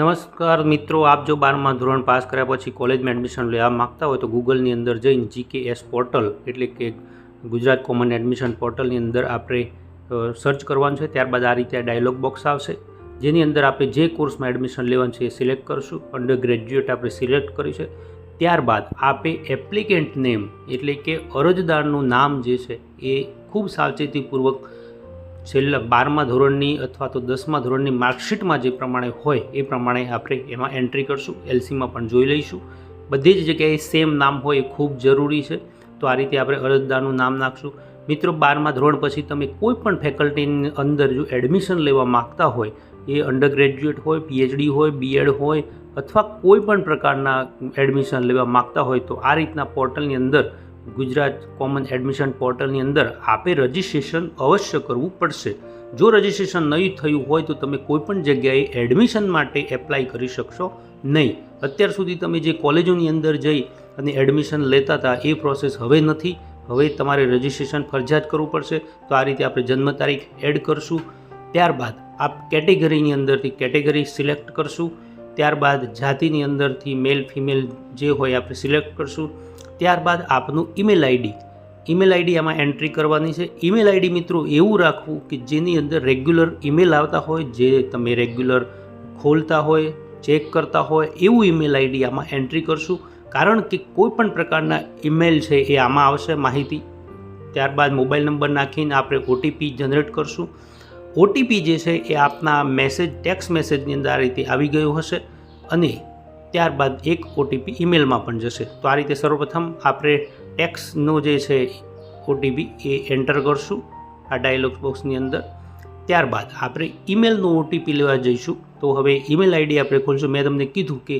નમસ્કાર મિત્રો, આપ જો બારમાં ધોરણ પાસ કર્યા પછી કોલેજમાં એડમિશન લેવા માગતા હોય તો ગૂગલની અંદર જઈને જીકેએસ પોર્ટલ, એટલે કે ગુજરાત કોમન એડમિશન પોર્ટલની અંદર આપણે સર્ચ કરવાનું છે. ત્યારબાદ આ રીતે ડાયલોગ બોક્સ આવશે. જેની અંદર આપણે જે કોર્સમાં એડમિશન લેવાનું છે એ સિલેક્ટ કરશું. અંડર ગ્રેજ્યુએટ આપણે સિલેક્ટ કર્યું છે. ત્યારબાદ આપે એપ્લિકેન્ટ નેમ, એટલે કે અરજદારનું નામ જે છે એ ખૂબ સાવચેતીપૂર્વક છેલ્લા બારમા ધોરણની અથવા તો દસમા ધોરણની માર્કશીટમાં જે પ્રમાણે હોય, એ પ્રમાણે આપણે એમાં એન્ટ્રી કરશું એલસીમાં પણ જોઈ લઈશું. બધી જ જગ્યાએ સેમ નામ હોય એ ખૂબ જરૂરી છે. તો આ રીતે આપણે અરજદારનું નામ નાખશું. મિત્રો, બારમા ધોરણ પછી તમે કોઈ પણ ફેકલ્ટીની અંદર જો એડમિશન લેવા માગતા હોય, એ અંડર ગ્રેજ્યુએટ હોય પીએચડી હોય બીએડ હોય, અથવા કોઈ પણ પ્રકારના એડમિશન લેવા માગતા હોય, તો આ રીતના પોર્ટલની અંદર ગુજરાત કોમન એડમિશન પોર્ટલની અંદર આપે રજિસ્ટ્રેશન અવશ્ય કરવું પડશે. જો રજિસ્ટ્રેશન નહીં થયું હોય તો તમે કોઈપણ જગ્યાએ એડમિશન માટે એપ્લાય કરી શકશો નહીં. અત્યાર સુધી તમે જે કોલેજોની અંદર જઈ અને એડમિશન લેતા હતા એ પ્રોસેસ હવે નથી. હવે તમારે રજિસ્ટ્રેશન ફરજિયાત કરવું પડશે. તો આ રીતે આપણે જન્મ તારીખ એડ કરશું. ત્યારબાદ આપ કેટેગરીની અંદરથી કેટેગરી સિલેક્ટ કરશું. ત્યારબાદ જાતિની અંદરથી મેલ ફિમેલ જે હોય આપણે સિલેક્ટ કરશું. ત્યારબાદ આપનું ઈમેલ આઈડી. ઈમેલ આઈડી આમાં એન્ટ્રી કરવાની છે. ઈમેલ આઈડી મિત્રો એવું રાખવું કે જેની અંદર રેગ્યુલર ઈમેલ આવતા હોય, જે તમે રેગ્યુલર ખોલતા હોય, ચેક કરતા હોય, એવું ઈમેલ આઈડી આમાં એન્ટ્રી કરશું. કારણ કે કોઈ પણ પ્રકારના ઈમેલ છે એ આમાં આવશે માહિતી. ત્યારબાદ મોબાઈલ નંબર નાખીને આપણે ઓટીપી જનરેટ કરશું. ઓટીપી જે છે એ આપના મેસેજ ટેક્સ મેસેજની અંદર આ રીતે આવી ગયો હશે. અને ત્યારબાદ એક ઓટીપી ઈમેલમાં પણ જશે. તો આ રીતે સર્વપ્રથમ આપણે ટેક્સનો જે છે ઓટીપી એ એન્ટર કરશું આ ડાયલોગ બોક્સની અંદર. ત્યારબાદ આપણે ઈમેલનો ઓટીપી લેવા જઈશું. તો હવે ઈમેલ આઈડી આપણે ખોલશું. મેં તમને કીધું કે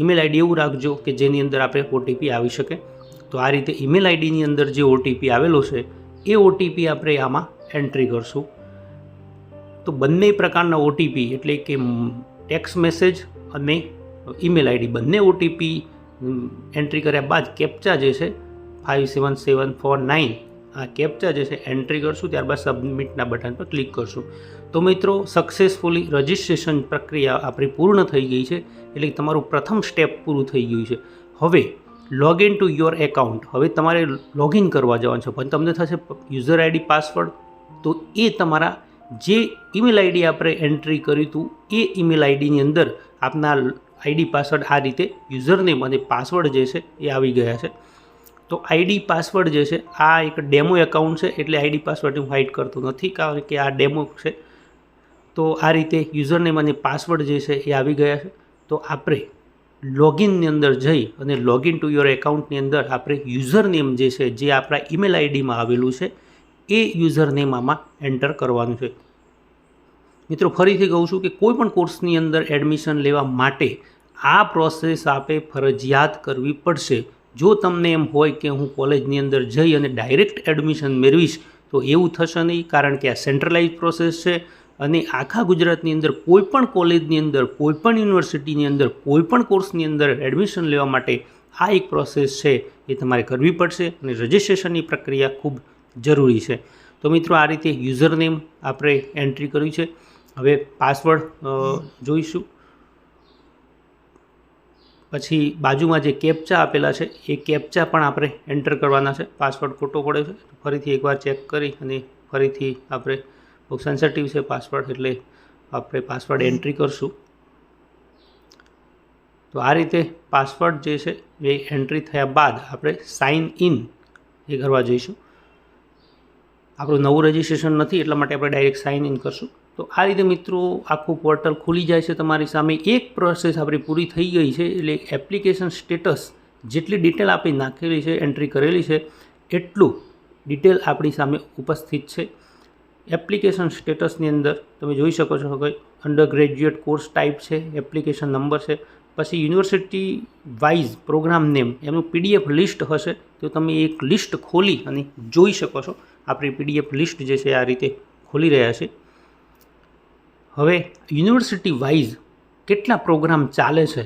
ઈમેલ આઈડી એવું રાખજો કે જેની અંદર આપણે ઓટીપી આવી શકે. તો આ રીતે ઈમેલ આઈડીની અંદર જે ઓટીપી આવેલો છે, એ ઓટીપી આપણે આમાં એન્ટ્રી કરશું. તો બંને પ્રકારના ઓટીપી એટલે કે ટેક્સ મેસેજ અને ઈમેલ આઈડી બંને ઓટીપી એન્ટ્રી કર્યા બાદ કેપ્ચા જે છે five seven seven four nine આ કેપ્ચા જે છે એન્ટ્રી કરશું, ત્યારબાદ સબમિટના બટન પર ક્લિક કરશું. તો મિત્રો સક્સેસફુલી રજિસ્ટ્રેશન પ્રક્રિયા આપણી પૂર્ણ થઈ ગઈ છે, એટલે તમારું પ્રથમ સ્ટેપ પૂરું થઈ ગયું છે. હવે લોગિન ટુ યોર એકાઉન્ટ હવે તમારે લોગિન કરવા જવાનું છે. પણ તમને થશે યુઝર આઈડી પાસવર્ડ તો એ તમારા જે ઈમેલ આઈડી આપણે એન્ટ્રી કર્યું હતું, એ ઈમેલ આઈડીની અંદર આપના આઈડી પાસવર્ડ આ રીતે યુઝરનેમ અને પાસવર્ડ જે છે એ આવી ગયા છે. તો આઈડી પાસવર્ડ જે છે, આ એક ડેમો એકાઉન્ટ છે એટલે આઈડી પાસવર્ડ હું હાઇડ કરતો નથી કારણ કે આ ડેમો છે. તો આ રીતે યુઝરનેમ અને પાસવર્ડ જે છે એ આવી ગયા છે. તો આપણે લોગિનની અંદર જઈ અને લોગિન ટુ યોર એકાઉન્ટની અંદર આપણે યુઝરનેમ જે છે, જે આપણા ઈમેલ આઈડીમાં આવેલું છે, એ યુઝરનેમ આમાં એન્ટર કરવાનું છે. મિત્રો, ફરીથી કહું છું કે કોઈ પણ કોર્સની અંદર એડમિશન લેવા માટે આ પ્રોસેસ આપે ફરજિયાત કરવી પડશે. જો તમને એમ હોય કે હું કોલેજની અંદર જઈ અને ડાયરેક્ટ એડમિશન મેળવીશ, તો એવું થશે નહીં, કારણ કે આ સેન્ટ્રલાઇઝ પ્રોસેસ છે અને આખા ગુજરાતની અંદર કોઈ પણ કોલેજની અંદર કોઈ પણ યુનિવર્સિટીની અંદર કોઈ પણ કોર્સની અંદર એડમિશન લેવા માટે આ એક પ્રોસેસ છે એ તમારે કરવી પડશે અને રજિસ્ટ્રેશનની પ્રક્રિયા ખૂબ જરૂરી છે. તો મિત્રો, આ રીતે યુઝરનેમ આપણે એન્ટ્રી કર્યું છે. હવે પાસવર્ડ જોઈશું. પછી બાજુમાં જે કેપ્ચા આપેલા છે, એ કેપ્ચા પણ આપણે એન્ટર કરવાના છે. પાસવર્ડ ખોટો પડે છે ફરીથી એકવાર ચેક કરી અને ફરીથી આપણે બહુ સેન્સિટિવ છે પાસવર્ડ એટલે આપણે પાસવર્ડ એન્ટ્રી કરશું. તો આ રીતે પાસવર્ડ જે છે, એ એન્ટ્રી થયા બાદ આપણે સાઇન ઇન એ કરવા જઈશું. આપણું નવું રજિસ્ટ્રેશન નથી, એટલા માટે આપણે ડાયરેક્ટ સાઇન ઇન કરશું. તો આ રીતે મિત્રો આખું પોર્ટલ ખુલી જાય છે તમારી સામે. એક પ્રોસેસ આપણી પૂરી થઈ ગઈ છે એટલે એપ્લિકેશન સ્ટેટસ જેટલી ડિટેલ આપણી નાખેલી છે એન્ટ્રી કરેલી છે, એટલું ડિટેલ આપણી સામે ઉપસ્થિત છે. એપ્લિકેશન સ્ટેટસની અંદર તમે જોઈ શકો છો કે અંડર ગ્રેજ્યુએટ કોર્સ ટાઈપ છે એપ્લિકેશન નંબર છે. પછી યુનિવર્સિટી વાઇઝ પ્રોગ્રામ નેમ એનું પીડીએફ લિસ્ટ હશે. તો તમે એક લિસ્ટ ખોલી અને જોઈ શકો છો. આપણી પીડીએફ લિસ્ટ જે છે આ રીતે ખોલી રહ્યા છે. હવે યુનિવર્સિટી વાઇઝ કેટલા પ્રોગ્રામ ચાલે છે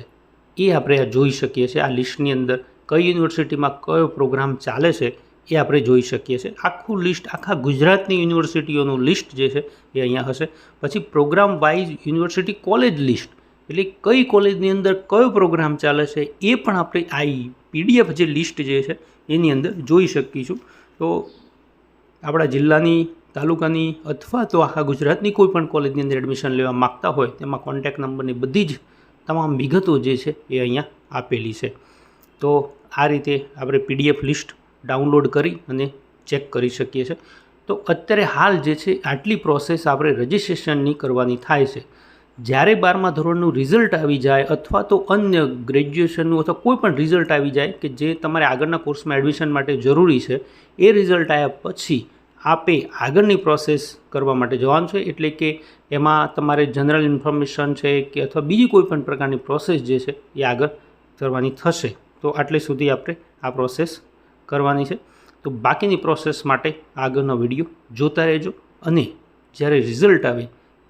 એ આપણે જોઈ શકીએ છીએ. આ લિસ્ટની અંદર કઈ યુનિવર્સિટીમાં કયો પ્રોગ્રામ ચાલે છે એ આપણે જોઈ શકીએ છીએ. આખું લિસ્ટ આખા ગુજરાતની યુનિવર્સિટીઓનું લિસ્ટ જે છે એ અહીંયા હશે. પછી program wise university college list એટલે કઈ કોલેજની અંદર કયો પ્રોગ્રામ ચાલે છે એ પણ આપણે આ પીડીએફ જે લિસ્ટ જે છે એની અંદર જોઈ શકીશું. તો આપણા જિલ્લાની તાલુકાની અથવા તો આખા ગુજરાતની કોઈ પણ કોલેજની અંદર એડમિશન લેવા માગતા હોય, તેમાં કોન્ટેક્ટ નંબરની બધી જ તમામ વિગતો જે છે એ અહીંયા આપેલી છે. તો આ રીતે આપણે પીડીએફ લિસ્ટ ડાઉનલોડ કરી અને ચેક કરી શકીએ છીએ. તો અત્યારે હાલ જે છે, આટલી પ્રોસેસ આપણે રજિસ્ટ્રેશનની કરવાની થાય છે. જ્યારે બારમા ધોરણનું રિઝલ્ટ આવી જાય અથવા તો અન્ય ગ્રેજ્યુએશનનું અથવા કોઈ પણ રિઝલ્ટ આવી જાય કે જે તમારે આગળના કોર્સમાં એડમિશન માટે જરૂરી છે, એ રિઝલ્ટ આવ્યા પછી આપે આગળની પ્રોસેસ કરવા માટે જવાનું છે, એટલે કે એમાં તમારે જનરલ ઇન્ફોર્મેશન છે કે અથવા બીજી કોઈ પણ પ્રકારની પ્રોસેસ જે છે એ આગળ કરવાની થશે. તો આટલે સુધી આપણે આ પ્રોસેસ કરવાની છે. તો બાકીની પ્રોસેસ માટે આગળનો વીડિયો જોતા રહેજો અને જ્યારે રિઝલ્ટ આવે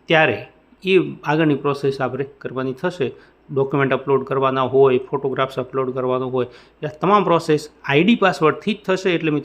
ત્યારે એ આગળની પ્રોસેસ આપણે કરવાની થશે. ડોક્યુમેન્ટ અપલોડ કરવાના હોય, ફોટોગ્રાફ્સ અપલોડ કરવાનો હોય, એ તમામ પ્રોસેસ આઈડી પાસવર્ડથી જ થશે. એટલે મિત્રો